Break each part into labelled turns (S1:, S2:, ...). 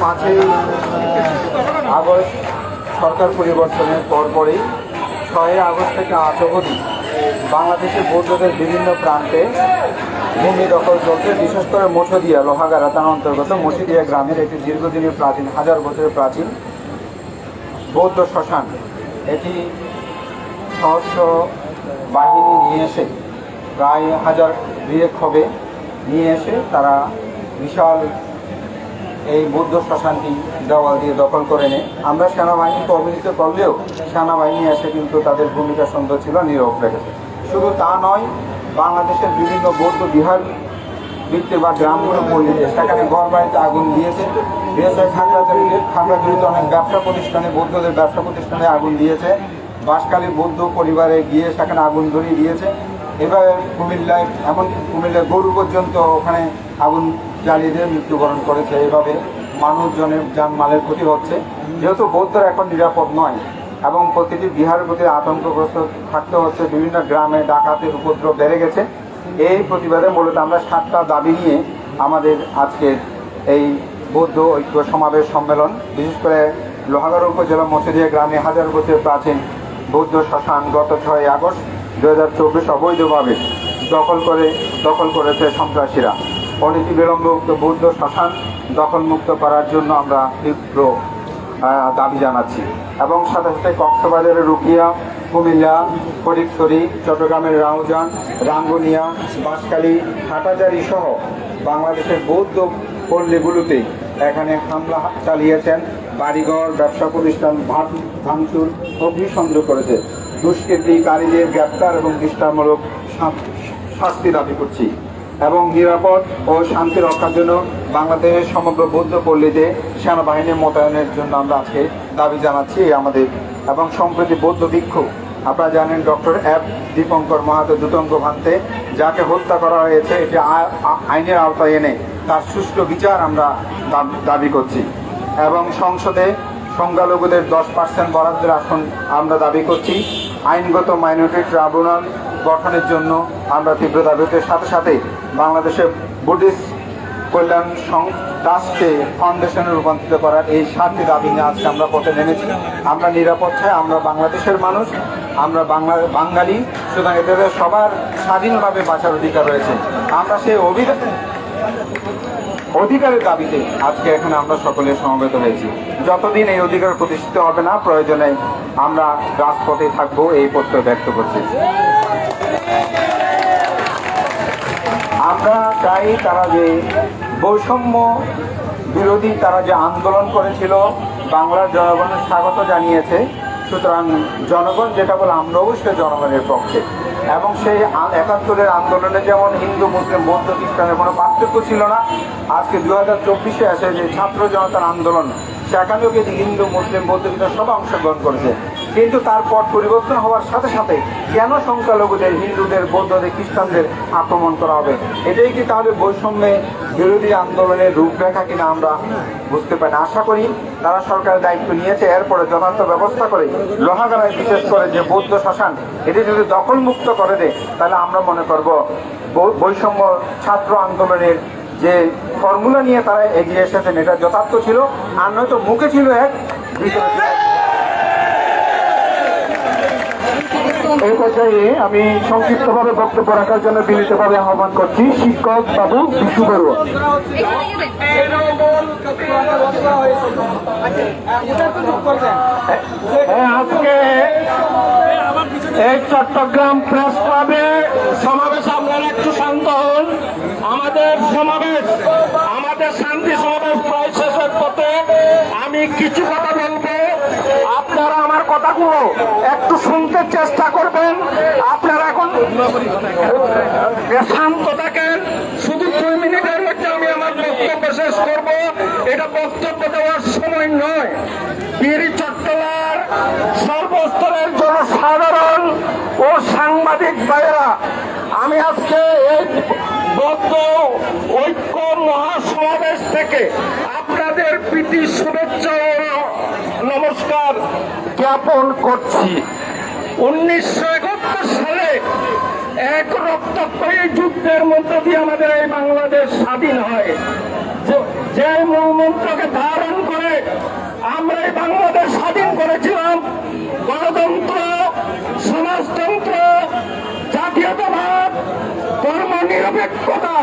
S1: পাঁচই আগস্ট সরকার পরিবর্তনের পরপরই ছয়ই আগস্ট থেকে আজ অবধি বাংলাদেশের বৌদ্ধদের বিভিন্ন প্রান্তে ভূমি দখল চলছে। বিশেষ করে মঠদিয়া, লোহাগাড়া তার অন্তর্গত মসিদিয়া গ্রামের একটি দীর্ঘদিনের প্রাচীন, হাজার বছরের প্রাচীন বৌদ্ধ শ্মশান। এটি সহস্র বাহিনী নিয়ে এসে প্রায় হাজার দুয়েক হবে। নিয়ে এসে তারা বিশাল এই বৌদ্ধ শ্মশানটি দেওয়াল দিয়ে দখল করে নেয়। আমরা সেনাবাহিনীকে অবহিত করলেও সেনাবাহিনী এসে কিন্তু তাদের ভূমিকা সুন্দর ছিল, নীরব রেখেছে। শুধু তা নয়, বাংলাদেশের বিভিন্ন বৌদ্ধ বিহার বৃত্তি বা গ্রামগুলো পল্লীতে সেখানে ঘর বাড়িতে আগুন দিয়েছে। দিয়েছে খাগড়াছড়িতে খাগড়াছড়িতে অনেক ব্যবসা প্রতিষ্ঠানে, বৌদ্ধদের ব্যবসা প্রতিষ্ঠানে আগুন দিয়েছে। বাঁশখালী বৌদ্ধ পরিবারে গিয়ে সেখানে আগুন ধরিয়ে দিয়েছে। এবার কুমিল্লায় এমনকি কুমিল্লায় গরু পর্যন্ত ওখানে আগুন জ্বালিয়ে দিয়ে মৃত্যুবরণ করেছে। এভাবে মানুষজনের যানমালের ক্ষতি হচ্ছে। যেহেতু বৌদ্ধরা এখন নিরাপদ নয় এবং প্রতিটি বিহারের প্রতি আতঙ্কগ্রস্ত থাকতে হচ্ছে। বিভিন্ন গ্রামে ডাকাতের উপদ্রব বেড়ে গেছে। এই প্রতিবাদে মূলত আমরা সাতটা দাবি নিয়ে আমাদের আজকের এই বৌদ্ধ ঐক্য সমাবেশ সম্মেলন, বিশেষ করে লোহাগড় উপজেলা মসজিদিয়া গ্রামে হাজার বছর প্রাচীন বৌদ্ধ শ্মশান গত ছয় আগস্ট দু হাজার চব্বিশ অবৈধভাবে দখল করে, দখল করেছে সন্ত্রাসীরা। অনীতি বিলম্বমুক্ত বৌদ্ধ শ্মশান দখলমুক্ত করার জন্য আমরা তীব্র দাবি জানাচ্ছি। এবং সাথে সাথে কক্সবাজারের রুকিয়া, কুমিল্লা ফটিকছড়ি চট্টগ্রামের রাউজান, রাঙ্গুনিয়া, বাঁশখালী, হাটাজারি সহ বাংলাদেশের বৌদ্ধ পল্লীগুলোতে এখানে হামলা চালিয়েছেন। বাড়িঘর, ব্যবসা প্রতিষ্ঠান ভাঙচুর, অগ্নিসংযোগ করেছে। দুষ্কৃতিকারীদের গ্রেপ্তার এবং দৃষ্টামূলক শাস্তি দাবি করছি এবং নিরাপদ ও শান্তি রক্ষার জন্য বাংলাদেশের সমগ্র বৌদ্ধ পল্লীতে সেনাবাহিনী মোতায়েনের জন্য আমরা আজকে দাবি জানাচ্ছি আমাদের এবং সম্প্রতি বৌদ্ধ বিক্ষোভ আপনারা জানেন ডক্টর এফ দীপঙ্কর মাহাতো দুতঙ্গ ভান্তে, যাকে হত্যা করা হয়েছে, এটি আইনের আওতায় এনে তার সুষ্ঠু বিচার আমরা দাবি করছি। এবং সংসদে সংখ্যালঘুদের দশ পার্সেন্ট বরাদ্দের আসন আমরা দাবি করছি। আইনগত মাইনরিটি ট্রাইব্যুনাল গঠনের জন্য আমরা তীব্র দাবিতের সাথে সাথে বাংলাদেশের বুদ্ধিস্ট কল্যাণ সং ট্রাস্টে ফাউন্ডেশনে রূপান্তরিত করার এই সাতটি দাবি নিয়ে আজকে আমরা পথে নেমেছি। আমরা নিরাপদ আমরা বাংলাদেশের মানুষ, আমরা বাংলা বাঙালি, সুতরাং এদের সবার স্বাধীনভাবে বাঁচার অধিকার রয়েছে। আমরা সেই অভিযোগ অধিকারের দাবিতে আজকে এখানে আমরা সকলে সমবেত হয়েছি। যতদিন এই অধিকার প্রতিষ্ঠিত হবে না, প্রয়োজনে আমরা রাজপথে থাকব এই প্রত্যয় ব্যক্ত করছি। আমরা চাই তারা যে বৈষম্য বিরোধী তারা যে আন্দোলন করেছিল, বাংলার জনগণের স্বাগত জানিয়েছে। সুতরাং জনগণ যেটা বলে আমরা অবশ্যই জনগণের পক্ষে। এবং সেই একাত্তরের আন্দোলনে যেমন হিন্দু, মুসলিম, বৌদ্ধ খ্রিস্টানের কোনো পার্থক্য ছিল না, আজকে দু হাজার চব্বিশে আসে যে ছাত্র জনতার আন্দোলন, সেখানেও কিন্তু হিন্দু, মুসলিম, বৌদ্ধ, খ্রিস্টান সব অংশগ্রহণ করেছে। কিন্তু তারপর পরিবর্তন হওয়ার সাথে সাথে কেন সংখ্যালঘুদের, হিন্দুদের, বৌদ্ধদের, খ্রিস্টানদের আক্রমণ করা হবে? এটাই কি তাহলে বৈষম্যে বিরোধী আন্দোলনের রূপরেখা কিনা আমরা বুঝতে পারি। আশা করি তারা সরকারের দায়িত্ব নিয়েছে। এরপরে যথার্থ ব্যবস্থা করে লোহাগাড়ায় বিশেষ করে যে বৌদ্ধ শাসন, এটি যদি দখলমুক্ত করে দেয়, তাহলে আমরা মনে করব বৈষম্য ছাত্র আন্দোলনের যে ফর্মুলা নিয়ে তারা এগিয়ে এসেছেন, এটা যথার্থ ছিল। আর নয়তো মুখে ছিল এক ভিতরে ছিল এক।
S2: এই পর্যায়ে আমি সংক্ষিপ্তভাবে বক্তব্য রাখার জন্য বিনীতভাবে আহ্বান করছি। শিক্ষক বাবু বিশু বড়ুয়া। হ্যাঁ, আজকে এই চট্টগ্রাম প্রেস ক্লাবে সমাবেশ আপনারা একটু শান্ত হন। আমাদের সমাবেশ আমাদের শান্তি সমাবেশ প্রায় শেষের পথে। আমি কিছু কথা বলব। আপনারা আমার কথাগুলো চেষ্টা করবেন। আপনারা এখন শান্ত থাকেন শুধু দুই মিনিটের মধ্যে আমি আমার বক্তব্য শেষ করব। এটা বক্তব্য দেওয়ার সময় নয়। গিরি চট্টলার সর্বস্তরের জনসাধারণ ও সাংবাদিক ভাইয়েরা, আমি আজকে এই বদ্ধ ঐক্য মহাসমাবেশ থেকে আপনাদের প্রীতি শুভেচ্ছা নমস্কার জ্ঞাপন করছি। উনিশশো একাত্তর সালে এক রক্তক্ষয়ী যুদ্ধের মধ্য দিয়ে আমাদের এই বাংলাদেশ স্বাধীন হয়। যে- মূল ধারণ করে আমরা এই বাংলাদেশ স্বাধীন করেছিলাম, গণতন্ত্র, সমাজতন্ত্র, জাতীয়তাবাদ ধর্ম নিরপেক্ষতা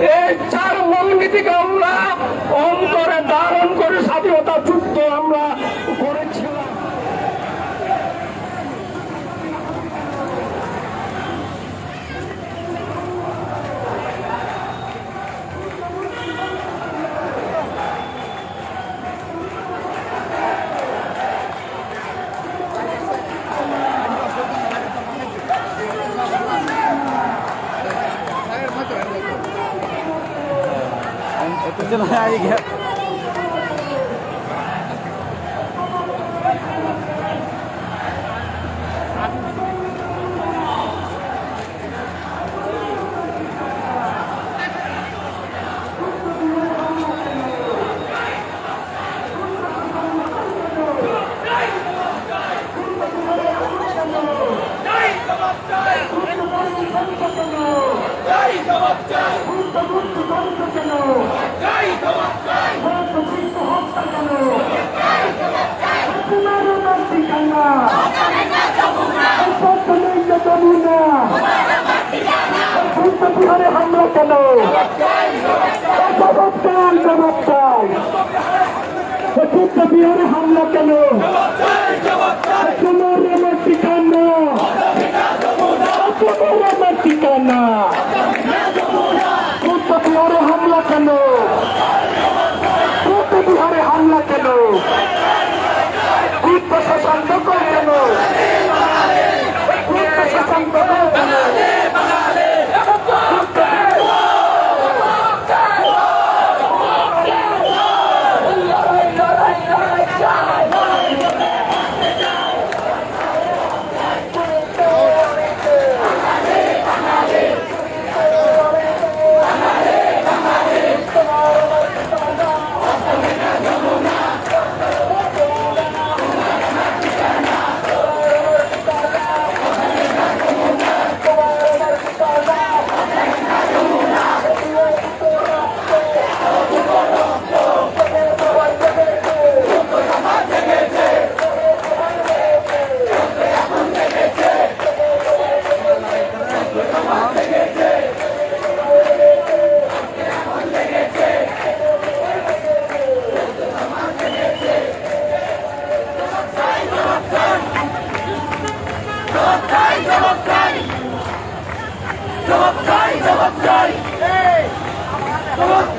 S2: এই চার মূলনীতিকে আমরা অন্তরে ধারণ করে স্বাধীনতা যুদ্ধ আমরা 大家一个。বিহারে হামলা কেন? জবাব বিহারে হামলা কেন?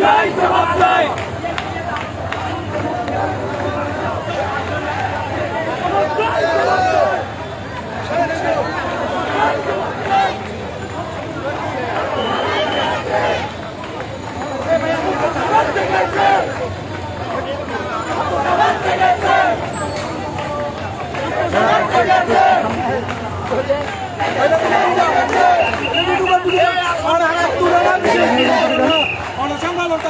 S3: হ্যাঁ আমার একটা তো বলুন তো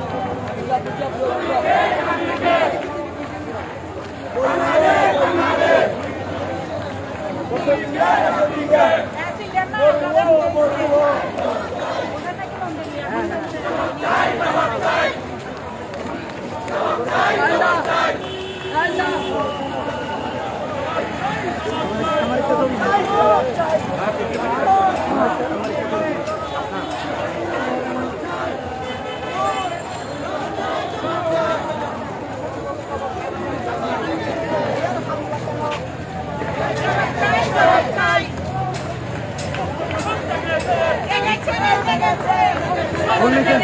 S3: ফুল নিচে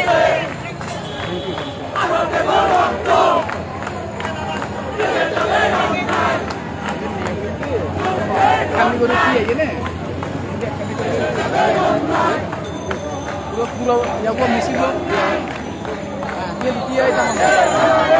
S4: দিয়ে শ্রমিকে